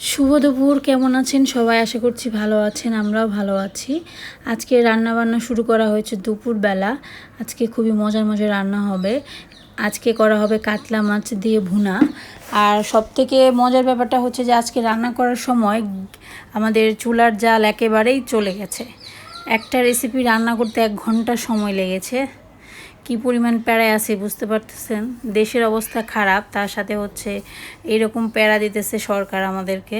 শুভ দুপুর, কেমন আছেন? সবাই আশা করছি ভালো আছেন, আমরাও ভালো আছি। আজকে রান্না বান্না শুরু করা হয়েছে দুপুরবেলা। আজকে খুবই মজার মজার রান্না হবে। আজকে করা হবে কাতলা মাছ দিয়ে ভুনা। আর সব থেকে মজার ব্যাপারটা হচ্ছে যে, আজকে রান্না করার সময় আমাদের চুলার জাল একেবারেই চলে গেছে। একটা রেসিপি রান্না করতে এক ঘণ্টা সময় লেগেছে। কি পরিমাণ প্যারায় আছে বুঝতে পারতেছেন? দেশের অবস্থা খারাপ, তার সাথে হচ্ছে এরকম প্যারা দিতেছে সরকার আমাদেরকে।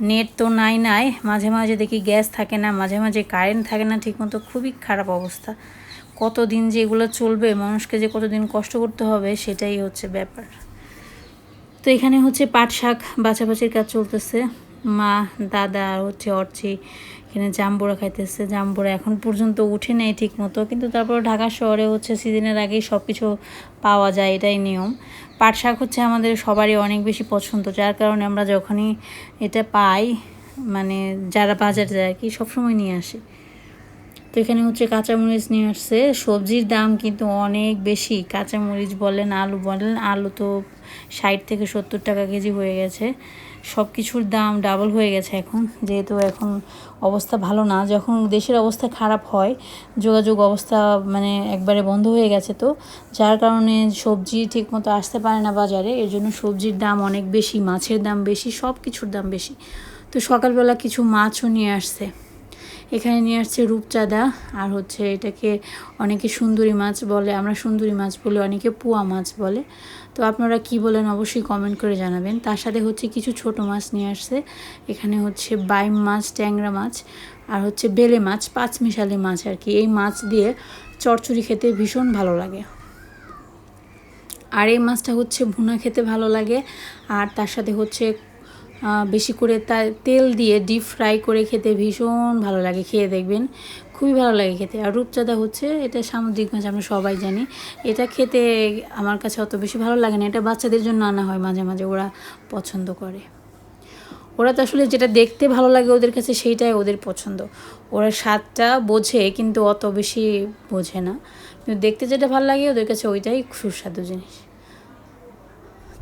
নেট তো নাই নাই, মাঝে মাঝে দেখি গ্যাস থাকে না, মাঝে মাঝে কারেন্ট থাকে না, ঠিকমতো খুবই খারাপ অবস্থা। কতদিন যে এগুলো চলবে, মানুষকে যে কতদিন কষ্ট করতে হবে, সেটাই হচ্ছে ব্যাপার। তো এখানে হচ্ছে পাট শাক বাছাবাছির কাজ চলতেছে। মা, দাদা হচ্ছে অর্চি এখানে জাম্বুরা খাইতেছে। জাম্বুরা এখন পর্যন্ত উঠে নেই ঠিক মতো কিন্তু তারপর ঢাকা শহরে হচ্ছে সিজনের আগেই সব কিছু পাওয়া যায়, এটাই নিয়ম। পাট শাক হচ্ছে আমাদের সবারই অনেক বেশি পছন্দ, যার কারণে আমরা যখনই এটা পাই মানে যারা বাজারে যায় আর কি, সবসময় নিয়ে আসি। তো এখানে হচ্ছে কাঁচামরিচ নিয়ে আসছে। সবজির দাম কিন্তু অনেক বেশি, কাঁচামরিচ বলেন, আলু বলেন, আলু তো ষাট থেকে সত্তর টাকা কেজি হয়ে গেছে। সব কিছুর দাম ডাবল হয়ে গেছে এখন। যেহেতু এখন অবস্থা ভালো না, যখন দেশের অবস্থা খারাপ হয়, যোগাযোগ অবস্থা মানে একবারে বন্ধ হয়ে গেছে তো, যার কারণে সবজি ঠিকমতো আসতে পারে না বাজারে, এর জন্য সবজির দাম অনেক বেশি, মাছের দাম বেশি সব কিছুর দাম বেশি। তো সকালবেলা কিছু মাছও নিয়ে আসছে। এখানে নিয়ে আসছে রূপচাঁদা, আর হচ্ছে এটাকে অনেকে সুন্দরী মাছ বলে, আমরা সুন্দরী মাছ বলে অনেকে পুয়া মাছ বলে। তো আপনারা কি বলেন অবশ্যই কমেন্ট করে জানাবেন। তার সাথে হচ্ছে কিছু ছোট মাছ নিয়ে আসছে। এখানে হচ্ছে বাইম মাছ, ট্যাংরা মাছ, আর হচ্ছে বেলে মাছ পাঁচ মিশালি মাছ আর কি। এই মাছ দিয়ে চরচড়ি খেতে ভীষণ ভালো লাগে। আর এই মাছটা হচ্ছে ভুনা খেতে ভালো লাগে। আর তার সাথে হচ্ছে বেশি করে তা তেল দিয়ে ডিপ ফ্রাই করে খেতে ভীষণ ভালো লাগে, খেয়ে দেখবেন। খুবই ভালো লাগে খেতে। আর রূপচাঁদা হচ্ছে, এটা সামুদ্রিক মাছ, আমরা সবাই জানি। এটা খেতে আমার কাছে অত বেশি ভালো লাগে না। এটা বাচ্চাদের জন্য আনা হয় মাঝে মাঝে, ওরা পছন্দ করে। ওরা তো আসলে যেটা দেখতে ভালো লাগে ওদের কাছে, সেইটাই ওদের পছন্দ। ওরা স্বাদটা বোঝে, কিন্তু অত বেশি বোঝে না। কিন্তু দেখতে যেটা ভালো লাগে, ওদের কাছে ওইটাই সুস্বাদু জিনিস।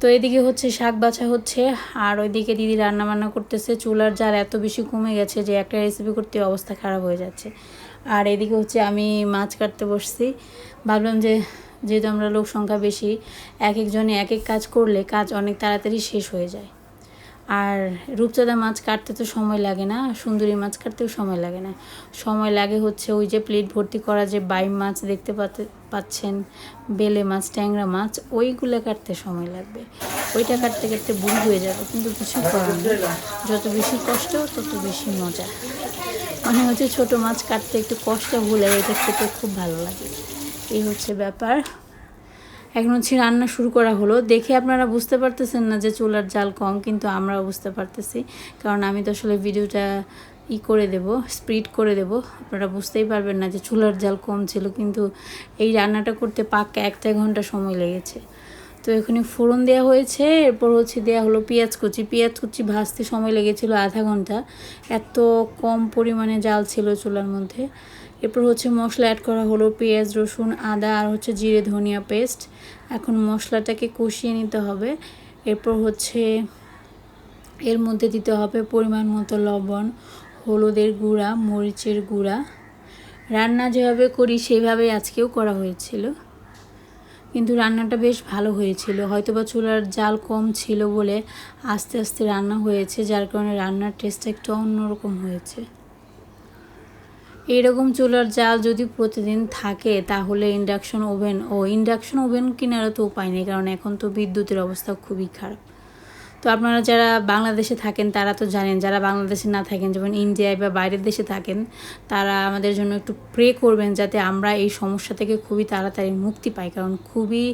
তো এদিকে হচ্ছে শাক বাছা হচ্ছে, আর ওইদিকে দিদি রান্না বান্না করতেছে। চুলার জাল এত বেশি কমে গেছে যে একটা রেসিপি করতে অবস্থা খারাপ হয়ে যাচ্ছে। আর এদিকে হচ্ছে আমি মাছ কাটতে বসছি। ভাবলাম যে যেহেতু আমরা লোক সংখ্যা বেশি, এক একজনে এক এক কাজ করলে কাজ অনেক তাড়াতাড়ি শেষ হয়ে যায়। আর রূপচাঁদা মাছ কাটতে তো সময় লাগে না, সুন্দরী মাছ কাটতেও সময় লাগে না। সময় লাগে হচ্ছে ওই যে প্লেট ভর্তি করা যে বাইম মাছ দেখতে পাচ্ছেন, বেলে মাছ, ট্যাংরা মাছ, ওইগুলো কাটতে সময় লাগবে। ওইটা কাটতে কাটতে বুড়ি হয়ে যাবে, কিন্তু কিছু করার যত বেশি কষ্ট, তত বেশি মজা। মানে হচ্ছে ছোটো মাছ কাটতে একটু কষ্ট হলে এটা খেতে খুব ভালো লাগে। এই হচ্ছে ব্যাপার। এখন হচ্ছে রান্না শুরু করা হলো। দেখে আপনারা বুঝতে পারতেছেন না যে চুলার জাল কম, কিন্তু আমরাও বুঝতে পারতেছি। কারণ আমি তো আসলে ভিডিওটা ই করে দেব, স্প্রিড করে দেব। আপনারা বুঝতেই পারবেন না যে চুলার জাল কম ছিল, কিন্তু এই রান্নাটা করতে পাক্কা একটা ঘণ্টা সময় লেগেছে। তো এখানে ফোড়ন দেওয়া হয়েছে, এরপর হচ্ছে দেওয়া হলো পেঁয়াজ কুচি। পেঁয়াজ কুচি ভাজতে সময় লেগেছিল আধা ঘণ্টা। এত কম পরিমাণে জাল ছিল চুলার মধ্যে। এরপর হচ্ছে মশলা অ্যাড করা হলো পেঁয়াজ, রসুন, আদা আর হচ্ছে জিরে, ধনিয়া পেস্ট এখন মশলাটাকে কষিয়ে নিতে হবে। এরপর হচ্ছে এর মধ্যে দিতে হবে পরিমাণ মতো লবণ, হলুদের গুঁড়া, মরিচের গুঁড়া। রান্না যেভাবে করি সেইভাবেই আজকেও করা হয়েছিল। কিন্তু রান্নাটা বেশ ভালো হয়েছিল। হয়তো বা চুলার জাল কম ছিল বলে আস্তে আস্তে রান্না হয়েছে, যার কারণে রান্নার টেস্টটা একটু অন্যরকম হয়েছে। এইরকম চুলার জাল যদি প্রতিদিন থাকে, তাহলে ইন্ডাকশন ওভেন ও ইন্ডাকশন ওভেন কেনারও তো উপায় নেই, কারণ এখন তো বিদ্যুতের অবস্থা খুবই খারাপ। তো আপনারা যারা বাংলাদেশে থাকেন, তারা তো জানেন, যারা বাংলাদেশে না থাকেন, যেমন ইন্ডিয়ায় বা বাইরের দেশে থাকেন, তারা আমাদের জন্য একটু প্রে করবেন যাতে আমরা এই সমস্যা থেকে খুবই তাড়াতাড়ি মুক্তি পাই। কারণ খুবই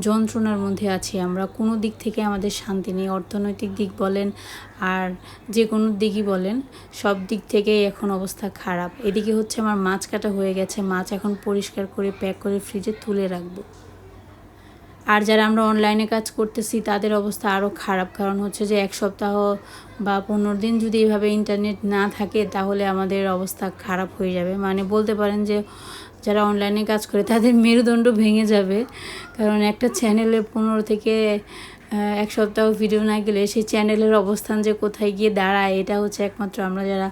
যন্ত্রণার মধ্যে আছি আমরা। কোনো দিক থেকে আমাদের শান্তি নেই। অর্থনৈতিক দিক বলেন আর যে কোনো দিকই বলেন, সব দিক থেকেই এখন অবস্থা খারাপ। এদিকে হচ্ছে আমার মাছ কাটা হয়ে গেছে। মাছ এখন পরিষ্কার করে প্যাক করে ফ্রিজে তুলে রাখব। আর যারা আমরা অনলাইনে কাজ করতেছি, তাদের অবস্থা আরও খারাপ। কারণ হচ্ছে যে এক সপ্তাহ বা পনেরো দিন যদি এভাবে ইন্টারনেট না থাকে, তাহলে আমাদের অবস্থা খারাপ হয়ে যাবে। মানে বলতে পারেন যে, যারা অনলাইনে কাজ করে, তাদের মেরুদণ্ড ভেঙে যাবে। কারণ একটা চ্যানেলে পনেরো থেকে এক সপ্তাহ ভিডিও না গেলে, সেই চ্যানেলের অবস্থান যে কোথায় গিয়ে দাঁড়ায়, এটা হচ্ছে একমাত্র আমরা যারা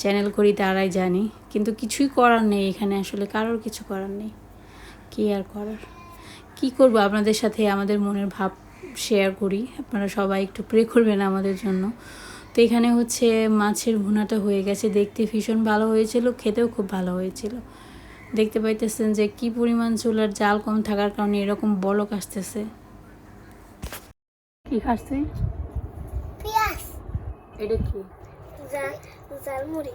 চ্যানেল করি, তারাই জানি। কিন্তু কিছুই করার নেই এখানে আসলে, কারোর কিছু করার নেই। কী আর করার? কি করব আপনাদের সাথে আমাদের মনের ভাব শেয়ার করি? আপনারা সবাই একটু প্রে করবেন আমাদের জন্য। তো এখানে হচ্ছে মাছের ভুনাটা হয়ে গেছে। দেখতে ভীষণ ভালো হয়েছিল খেতেও খুব ভালো হয়েছিল। দেখতে পাইতেছেন যে কি পরিমাণ চুলার জাল কম থাকার কারণে এরকম বলক আসতেছে। কি তুই এটা কি? জাল জালমুড়ি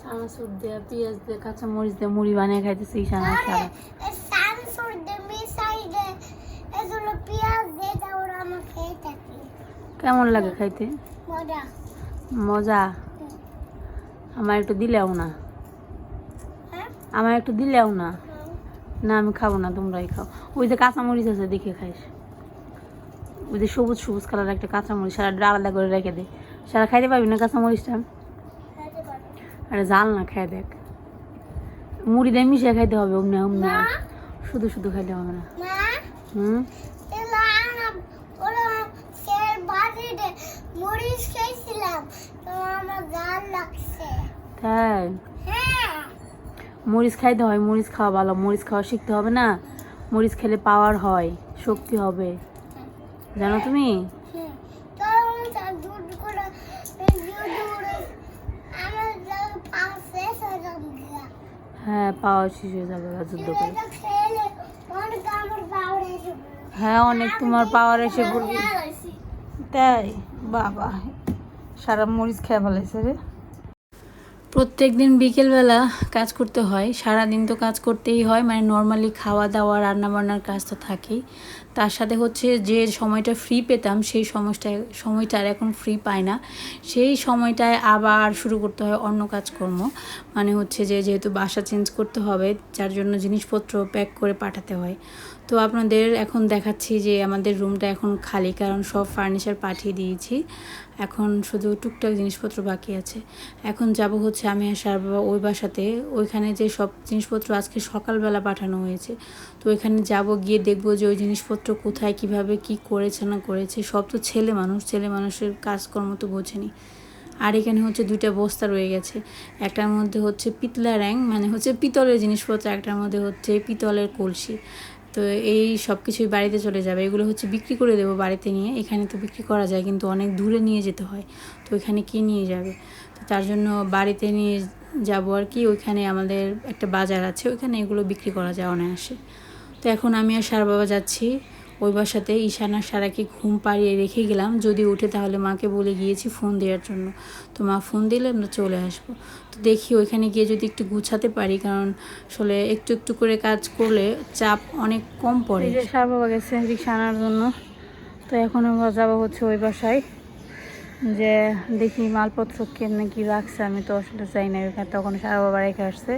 চানাচুর দেওয়া পেঁয়াজ দিয়ে কাঁচা মরিচ দিয়ে মুড়ি বানিয়ে খাইতেছি সারা সারা দে এগুলো পেঁয়াজ দিয়ে আমরা খেয়ে থাকি কেমন লাগে খাইতে? মজা। মজা? আমার একটু দিলেও না। হ্যাঁ? আমার একটু দিলেও না। না আমি খাব না তোমরাই খাও। ওই যে কাঁচামরিচ আছে দেখে খাইস। ওই যে সবুজ সবুজ কালার একটা কাঁচামরিচ সারা আলাদা করে রেখে দে। সারা খাইতে পারবি না কাঁচামরিচটা? আরে জাল না খাই দেখ। মুড়ি দিয়ে মিশিয়ে খাইতে হবে অমনি অমনি না শুধু শুধু খাইতে হবে না। হুম? তাই? হ্যাঁ। মরিচ খাইতে হয় মরিচ খাওয়া ভালো। মরিচ খাওয়া শিখতে হবে না? মরিচ খেলে পাওয়ার হয় শক্তি হবে। জানো তুমি? হ্যাঁ। পাওয়ার শেষ হয়ে যাবে যুদ্ধ করে এটা খেলে অনেক আমার পাউডার এসে হ্যাঁ অনেক তোমার পাওয়ার এসে পড়বে। তাই? বাবা, সারা মরিচ খেয়ে ফেলাইছে রে। প্রত্যেক দিন বিকেলবেলা কাজ করতে হয় সারা দিন তো কাজ করতেই হয় মানে নর্মালি খাওয়া দাওয়া রান্না বান্নার কাজ তো থাকেই। তার সাথে হচ্ছে যে সময়টা ফ্রি পেতাম, সেই সময়টায় সময়টা আর এখন ফ্রি পাই না। সেই সময়টায় আবার শুরু করতে হয় অন্য কাজকর্ম। মানে হচ্ছে যে যেহেতু বাসা চেঞ্জ করতে হবে, যার জন্য জিনিসপত্র প্যাক করে পাঠাতে হয়। তো আপনাদের এখন দেখাচ্ছি যে আমাদের রুমটা এখন খালি, কারণ সব ফার্নিচার পাঠিয়ে দিয়েছি। এখন শুধু টুকটাক জিনিসপত্র বাকি আছে। এখন যাব হচ্ছে আমি আর সার বাবা ওই বাসাতে। ওইখানে যে সব জিনিসপত্র আজকে সকালবেলা পাঠানো হয়েছে। তো ওইখানে যাব, গিয়ে দেখব যে ওই জিনিসপত্র কোথায়, কীভাবে, কি করেছে, না করেছে। সব তো ছেলে মানুষ, ছেলে মানুষের কাজকর্ম তো বোঝেনি। আর এখানে হচ্ছে দুইটা বস্তা রয়ে গেছে। একটার মধ্যে হচ্ছে পিতলা র্যাং মানে হচ্ছে পিতলের জিনিসপত্র, একটার মধ্যে হচ্ছে পিতলের কলসি। তো এই সব কিছুই বাড়িতে চলে যাবে। এগুলো হচ্ছে বিক্রি করে দেবো বাড়িতে নিয়ে। এখানে তো বিক্রি করা যায়, কিন্তু অনেক দূরে নিয়ে যেতে হয়। তো এখানে কে নিয়ে যাবে? তো তার জন্য বাড়িতে নিয়ে যাব আর কি। ওইখানে আমাদের একটা বাজার আছে, ওইখানে এগুলো বিক্রি করা যায় অনায়াসে। তো এখন আমি আর সার বাবা যাচ্ছি। ওই বাসাতে ঈশানা সারাকে ঘুম পাড়িয়ে রেখে গেলাম। যদি উঠে তাহলে মাকে বলে গিয়েছি ফোন দেওয়ার জন্য। তো মা ফোন দিলে আমরা চলে আসব। তো দেখি ওইখানে গিয়ে যদি একটু গুছাতে পারি, কারণ আসলে একটু একটু করে কাজ করলে চাপ অনেক কম পড়ে। বাবা গেছে রিক্সা আনার জন্য। তো এখন আমরা যাব হচ্ছে ওই বাসায়। যে দেখি মালপত্র কেমনে কি রাখছে, আমি তো আসলে চাই না। তখন সারা বাবা রেখে আসছে।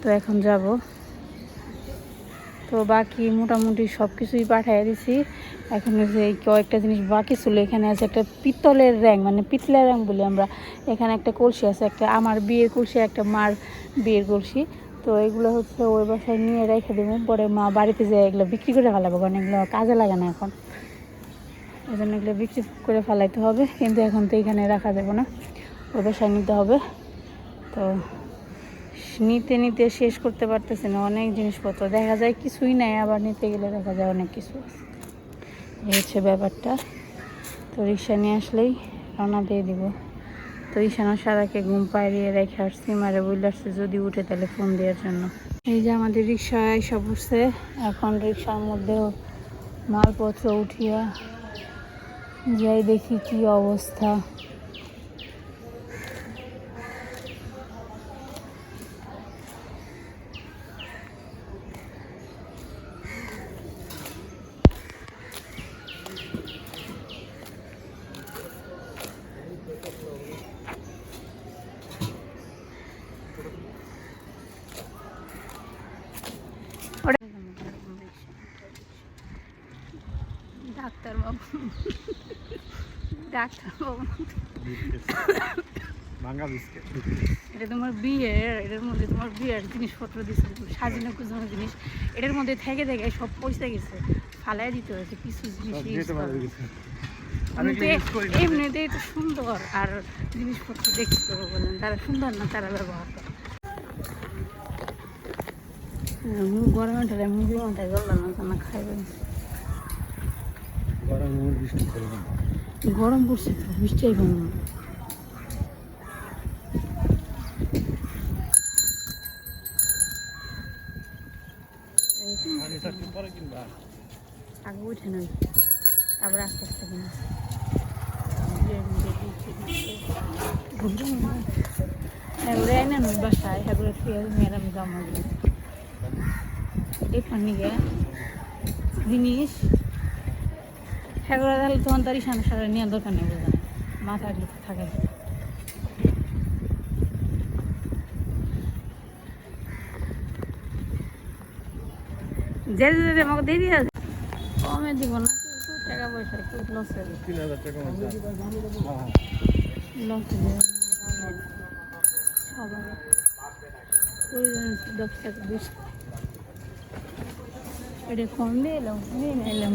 তো এখন যাব। তো বাকি মোটামুটি সব কিছুই পাঠিয়ে দিছি। এখন যে কয়েকটা জিনিস বাকি ছিল। এখানে আছে একটা পিতলের র্যাং মানে পিতলের র্যাং বলি আমরা। এখানে একটা কলসি আছে, একটা আমার বিয়ের কলসি একটা মার বিয়ের কলসি। তো এগুলো হচ্ছে ওই বাসায় নিয়ে রেখে দেবো। পরে মা বাড়িতে যেয়ে, এগুলো বিক্রি করে ফেলাবো, কারণ এগুলো কাজে লাগে না এখন। ওই জন্য এগুলো বিক্রি করে ফেলাইতে হবে। কিন্তু এখন তো এখানে রাখা যাবে না। ওই বাসায় নিতে হবে। তো নিতে নিতে শেষ করতে পারতেছি না। অনেক জিনিসপত্র। দেখা যায় কিছুই নাই, আবার নিতে গেলে দেখা যায় অনেক কিছু। এই হচ্ছে ব্যাপারটা। তো রিক্সা নিয়ে আসলেই রওনা দিয়ে দিব। তো ঈশানা সারাকে ঘুম পাড়িয়ে রেখে আসছি, মারে বলে আসছে যদি উঠে তাহলে ফোন দেওয়ার জন্য। এই যে আমাদের রিক্সা এসব উঠছে এখন রিক্সার মধ্যেও মালপত্র উঠিয়া যাই দেখি কি অবস্থা। ভাঙা বিস্কিট এটা তোমার বিয়ের এটার মধ্যে তোমার বিয়ের জিনিসপত্র দিচ্ছে সাজানো জিনিস। এটার মধ্যে থেকে থেকে সব পয়সা গেছে ফালাই দিতে হয়েছে কিছু জিনিস। এমনিতেই তো সুন্দর আর জিনিসপত্র দেখতে বলেন তারা সুন্দর না তারা ব্যবহার করে। গরমে ঠান্ডা মাথায় গেল না খাইবেন গরম বৃষ্টি। গরম পড়ছে তো, বৃষ্টি আইব না? আগে উঠে না তারপরে আস্তে আস্তে কিনা এগুলো এনে নই বাসায় জিনিস এগুলো তাহলে তখন তারই সামনে সারা নিয়ে দোকানে বোঝা মাথা থাকে। যে যে আমাকে দিয়ে দিয়ে কমে দিব না টাকা পয়সা একটু লসে টাকা। হ্যাঁ। লসে আছে দশ টাকা বিশ। এটা কম দিয়ে এলাম নিয়ে এলাম।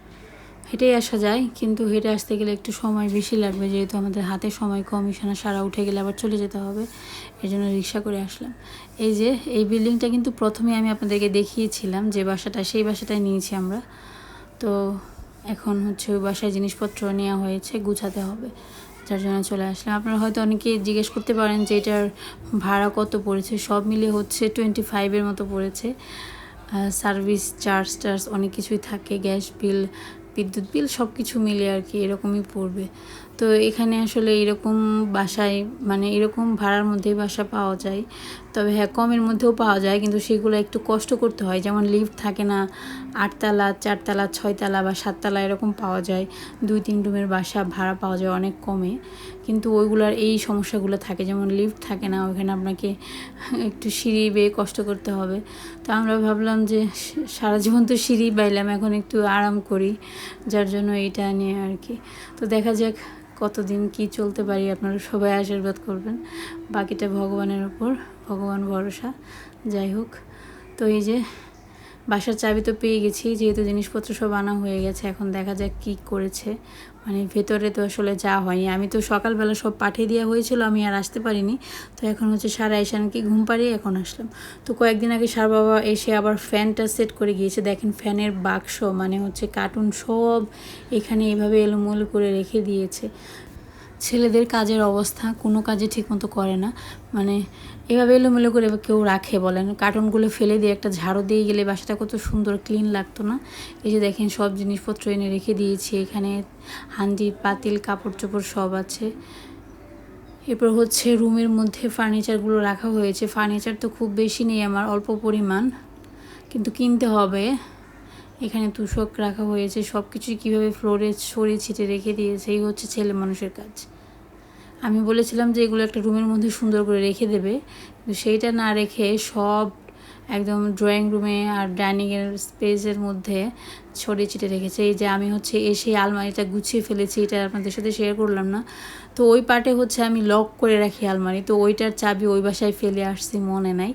হেঁটেই আসা যায়, কিন্তু হেঁটে আসতে গেলে একটু সময় বেশি লাগবে যেহেতু আমাদের হাতে সময় কম ইশানা সারা উঠে গেলে আবার চলে যেতে হবে এই জন্য রিক্সা করে আসলাম। এই যে, এই বিল্ডিংটা কিন্তু প্রথমে আমি আপনাদেরকে দেখিয়েছিলাম যে বাসাটা, সেই বাসাটাই নিয়েছি আমরা। তো এখন হচ্ছে ওই বাসায় জিনিসপত্র নেওয়া হয়েছে, গুছাতে হবে, যার জন্য চলে আসলাম। আপনারা হয়তো অনেকে জিজ্ঞেস করতে পারেন যে এটার ভাড়া কত পড়েছে, সব মিলে হচ্ছে টোয়েন্টি ফাইভের মতো পড়েছে। সার্ভিস চার্জ টার্জ অনেক কিছুই থাকে গ্যাস বিল বিদ্যুৎ বিল সব কিছু মিলে আর কি এরকমই পড়বে। তো এখানে আসলে এরকম বাসায় মানে এরকম ভাড়ার মধ্যেই বাসা পাওয়া যায়। তবে হ্যাঁ কমের মধ্যেও পাওয়া যায়, কিন্তু সেগুলো একটু কষ্ট করতে হয়। যেমন লিফট থাকে না, আটতলা, চারতলা, ছয়তলা বা সাততলা এরকম পাওয়া যায়। দুই, তিন রুমের বাসা ভাড়া পাওয়া যায় অনেক কমে। কিন্তু ওইগুলার এই সমস্যাগুলো থাকে। যেমন লিফট থাকে না, ওখানে আপনাকে একটু সিঁড়ি বেয়ে কষ্ট করতে হবে। তো আমরা ভাবলাম যে সারা জীবন তো সিঁড়ি বাইলাম, এখন একটু আরাম করি, যার জন্য এটা নিয়ে আর কি। তো দেখা যাক কতদিন কি চলতে পারি আপনারা সবাই আশীর্বাদ করবেন। বাকিটা ভগবানের ওপর ভগবান ভরসা। যাই হোক, তো এই যে বাসার চাবি তো পেয়ে গেছি, যেহেতু জিনিসপত্র সব আনা হয়ে গেছে, এখন দেখা যাক কি করেছে। মানে ভেতরে তো আসলে যা হয়নি। আমি তো সকালবেলা সব পাঠিয়ে দেওয়া হয়েছিল, আমি আর আসতে পারিনি। তো এখন হচ্ছে সারা এসানকে ঘুম পাড়িয়ে এখন আসলাম। তো কয়েকদিন আগে সার বাবা এসে আবার ফ্যানটা সেট করে গিয়েছে। দেখেন ফ্যানের বাক্স মানে হচ্ছে কার্টুন সব এখানে এভাবে এলোমেলো করে রেখে দিয়েছে। ছেলেদের কাজের অবস্থা কোনো কাজে ঠিকমতো করে না। মানে এভাবে এলোমেলো করে কেউ রাখে বলেন। কার্টুনগুলো ফেলে দিয়ে একটা ঝাড়ু দিয়ে গেলে বাসাটা কত সুন্দর, ক্লিন লাগতো না? এই যে দেখেন সব জিনিসপত্র এনে রেখে দিয়েছি। এখানে হান্ডি পাতিল কাপড় চোপড় সব আছে। এরপর হচ্ছে রুমের মধ্যে ফার্নিচারগুলো রাখা হয়েছে। ফার্নিচার তো খুব বেশি নেই আমার, অল্প পরিমাণ। কিন্তু কিনতে হবে। এখানে তুষক রাখা হয়েছে সব কিছুই কীভাবে ফ্লোরে সরিয়ে ছিটে রেখে দিয়েছে, এই হচ্ছে ছেলে মানুষের কাজ। আমি বলেছিলাম যে এগুলো একটা রুমের মধ্যে সুন্দর করে রেখে দেবে। কিন্তু সেইটা না রেখে সব একদম ড্রয়িং রুমে আর ডাইনিংয়ের স্পেসের মধ্যে ছড়িয়ে ছিটে রেখেছে। এই যে আমি হচ্ছে এসে আলমারিটা গুছিয়ে ফেলেছি, এটা আপনাদের সাথে শেয়ার করলাম না। তো ওই পার্টে হচ্ছে আমি লক করে রাখি আলমারি। তো ওইটার চাবি ওই বাসায় ফেলে আসছি, মনে নাই।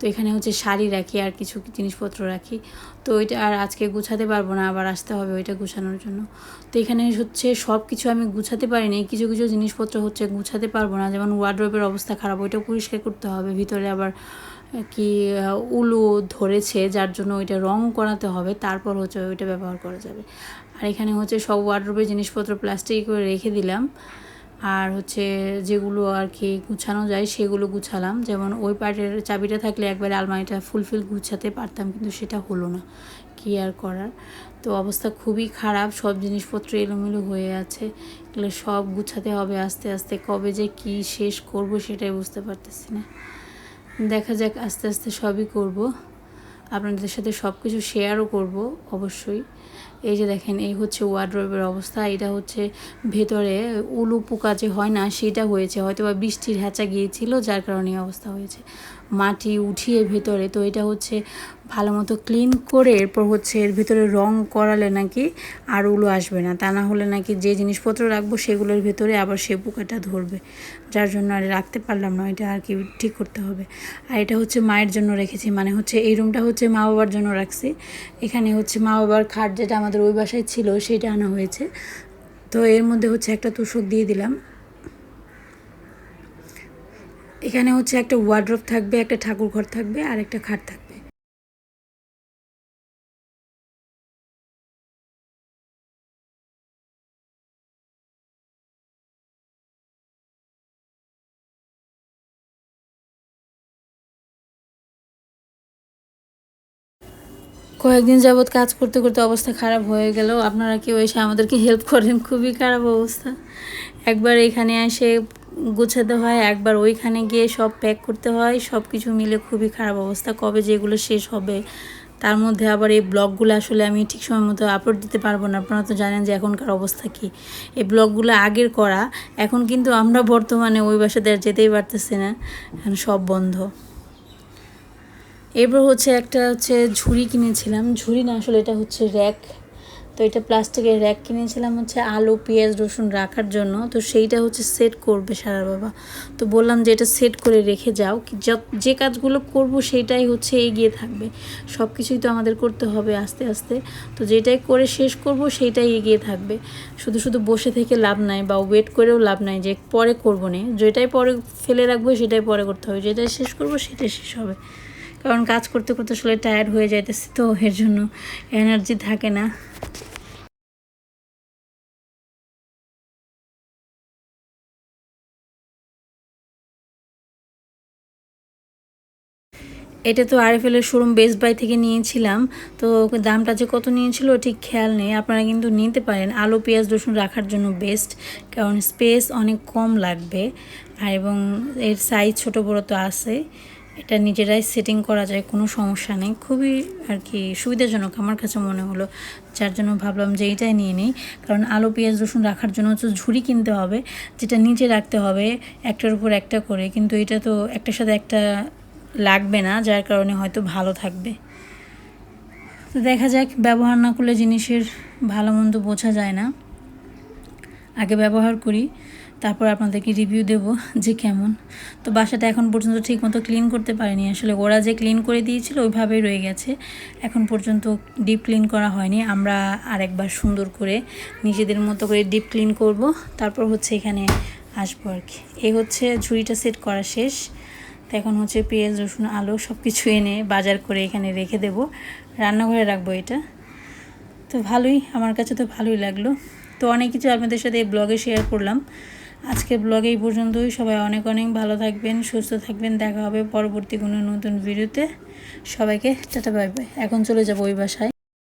তো এখানে হচ্ছে শাড়ি রাখি আর কিছু জিনিসপত্র রাখি। তো ওইটা আর আজকে গুছাতে পারব না, আবার আসতে হবে ওইটা গুছানোর জন্য। তো এখানে হচ্ছে সব কিছু আমি গুছাতে পারিনি, কিছু কিছু জিনিসপত্র হচ্ছে গুছাতে পারব না। যেমন ওয়ার্ড্রোবের অবস্থা খারাপ ওইটা পরিষ্কার করতে হবে। ভিতরে আবার কি উলু ধরেছে, যার জন্য ওইটা রং করাতে হবে, তারপর হচ্ছে ওইটা ব্যবহার করা যাবে। আর এখানে হচ্ছে সব ওয়ার্ড্রোবের জিনিসপত্র প্লাস্টিক করে রেখে দিলাম। আর হচ্ছে যেগুলো আর কি গুছানো যায় সেগুলো গুছালাম। যেমন ওই পার্টের চাবিটা থাকলে একবারে আলমারিটা ফুলফিল গুছাতে পারতাম, কিন্তু সেটা হলো না। কি আর করার? তো অবস্থা খুবই খারাপ, সব জিনিসপত্র এলোমেলো হয়ে আছে। এগুলো সব গুছাতে হবে আস্তে আস্তে, কবে যে কি শেষ করব সেটাই বুঝতে পারতেছি না। দেখা যাক আস্তে আস্তে সবই করব। আপনাদের সাথে সব কিছু শেয়ারও করব, অবশ্যই। এই যে দেখেন, এই হচ্ছে ওয়ার্ড্রোবের অবস্থা। এটা হচ্ছে ভেতরে উলু পোকা যে হয় না, সেটা হয়েছে। হয়তো বা বৃষ্টির হ্যাঁচা গিয়েছিল, যার কারণে অবস্থা হয়েছে। মাটি উঠিয়ে ভেতরে, তো এটা হচ্ছে ভালো মতো ক্লিন করে এরপর হচ্ছে এর ভিতরে রং করালে নাকি আর উলো আসবে না। তা না হলে নাকি যে জিনিসপত্র রাখব সেগুলোর ভেতরে আবার সে পোকাটা ধরবে, যার জন্য আর রাখতে পারলাম না, এটা আর কি ঠিক করতে হবে। আর এটা হচ্ছে মায়ের জন্য রেখেছি মানে হচ্ছে এই রুমটা হচ্ছে মা বাবার জন্য রাখছি। এখানে হচ্ছে মা বাবার খাট যেটা আমাদের ওই বাসায় ছিল সেটা আনা হয়েছে। তো এর মধ্যে হচ্ছে একটা তোষক দিয়ে দিলাম। এখানে হচ্ছে একটা ওয়ার্ড্রপ থাকবে, একটা ঠাকুর ঘর থাকবে আর একটা খাট থাকবে। কয়েকদিন যাবৎ কাজ করতে করতে অবস্থা খারাপ হয়ে গেল। আপনারা কেউ এসে আমাদেরকে হেল্প করেন, খুবই খারাপ অবস্থা। একবার এখানে এসে গুছাতে হয়, একবার ওইখানে গিয়ে সব প্যাক করতে হয় সব কিছু মিলে খুবই খারাপ অবস্থা। কবে যেগুলো শেষ হবে, তার মধ্যে আবার এই ব্লগগুলো আসলে আমি ঠিক সময় মতো আপলোড দিতে পারব না। আপনারা তো জানেন যে এখনকার অবস্থা কী। এই ব্লগগুলো আগের করা, এখন কিন্তু আমরা বর্তমানে ওই বাসাতে আর যেতেই পারতেছি না। এখন সব বন্ধ। এরপর হচ্ছে একটা হচ্ছে ঝুড়ি কিনেছিলাম। ঝুড়ি না, আসলে এটা হচ্ছে র্যাক তো এটা প্লাস্টিকের র্যাক কিনেছিলাম হচ্ছে আলু, পেঁয়াজ, রসুন রাখার জন্য। তো সেইটা হচ্ছে সেট করবে সারা বাবা। তো বললাম যে এটা সেট করে রেখে যাও। যে কাজগুলো করব সেটাই হচ্ছে এগিয়ে থাকবে। সব কিছুই তো আমাদের করতে হবে আস্তে আস্তে। তো যেটাই করে শেষ করব সেইটাই এগিয়ে থাকবে। শুধু শুধু বসে থেকে লাভ নাই বা ওয়েট করেও লাভ নাই যে পরে করব না। যেটাই পরে ফেলে রাখব সেটাই পরে করতে হবে। যেটাই শেষ করব সেটাই শেষ হবে। কারণ কাজ করতে করতে আসলে টায়ার্ড হয়ে যাইতেছে তো এর জন্য। এনার্জি থাকে না। এটা তো আর আরএফএলের শোরুম বেস্ট বাই থেকে নিয়েছিলাম। তো দামটা যে কত নিয়েছিল ঠিক খেয়াল নেই। আপনারা কিন্তু নিতে পারেন। আলু, পেঁয়াজ, রসুন রাখার জন্য বেস্ট কারণ স্পেস অনেক কম লাগবে। আর এবং এর সাইজ ছোট, বড় তো আছে। এটা নিজেরাই সেটিং করা যায়, কোনো সমস্যা নেই। খুবই আর কি সুবিধাজনক আমার কাছে মনে হলো। যার জন্য ভাবলাম যে এইটাই নিয়ে নিই। কারণ আলু, পেঁয়াজ, রসুন রাখার জন্য হচ্ছে ঝুড়ি কিনতে হবে। যেটা নিচে রাখতে হবে, একটার উপর একটা করে। কিন্তু এটা তো একটার সাথে একটা লাগবে না, যার কারণে হয়তো ভালো থাকবে। তো দেখা যাক, ব্যবহার না করলে জিনিসের ভালো মন্দ বোঝা যায় না। আগে ব্যবহার করি, তারপর আপনাদেরকে রিভিউ দেব যে কেমন। তো বাসাটা এখন পর্যন্ত ঠিক মতো ক্লিন করতে পারিনি। আসলে ওরা যে ক্লিন করে দিয়েছিল, ওইভাবেই রয়ে গেছে। এখন পর্যন্ত ডিপ ক্লিন করা হয়নি। আমরা আরেকবার সুন্দর করে নিজেদের মতো করে ডিপ ক্লিন করব। তারপর হচ্ছে এখানে আসব আর কি। এই হচ্ছে ঝুড়িটা সেট করা শেষ। তো এখন হচ্ছে পেঁয়াজ, রসুন, আলু সব কিছু এনে বাজার করে এখানে রেখে দেব। রান্নাঘরে রাখব এটা। তো ভালোই, আমার কাছে তো ভালোই লাগল। তো অনেক কিছু আপনাদের সাথে এই ব্লগে শেয়ার করলাম। আজকের ব্লগে এই পর্যন্তই। সবাই অনেক অনেক ভালো থাকবেন, সুস্থ থাকবেন। দেখা হবে পরবর্তী কোনো নতুন ভিডিওতে সবাইকে টাটা বাই বাই এখন চলে যাব ওই বাসায়।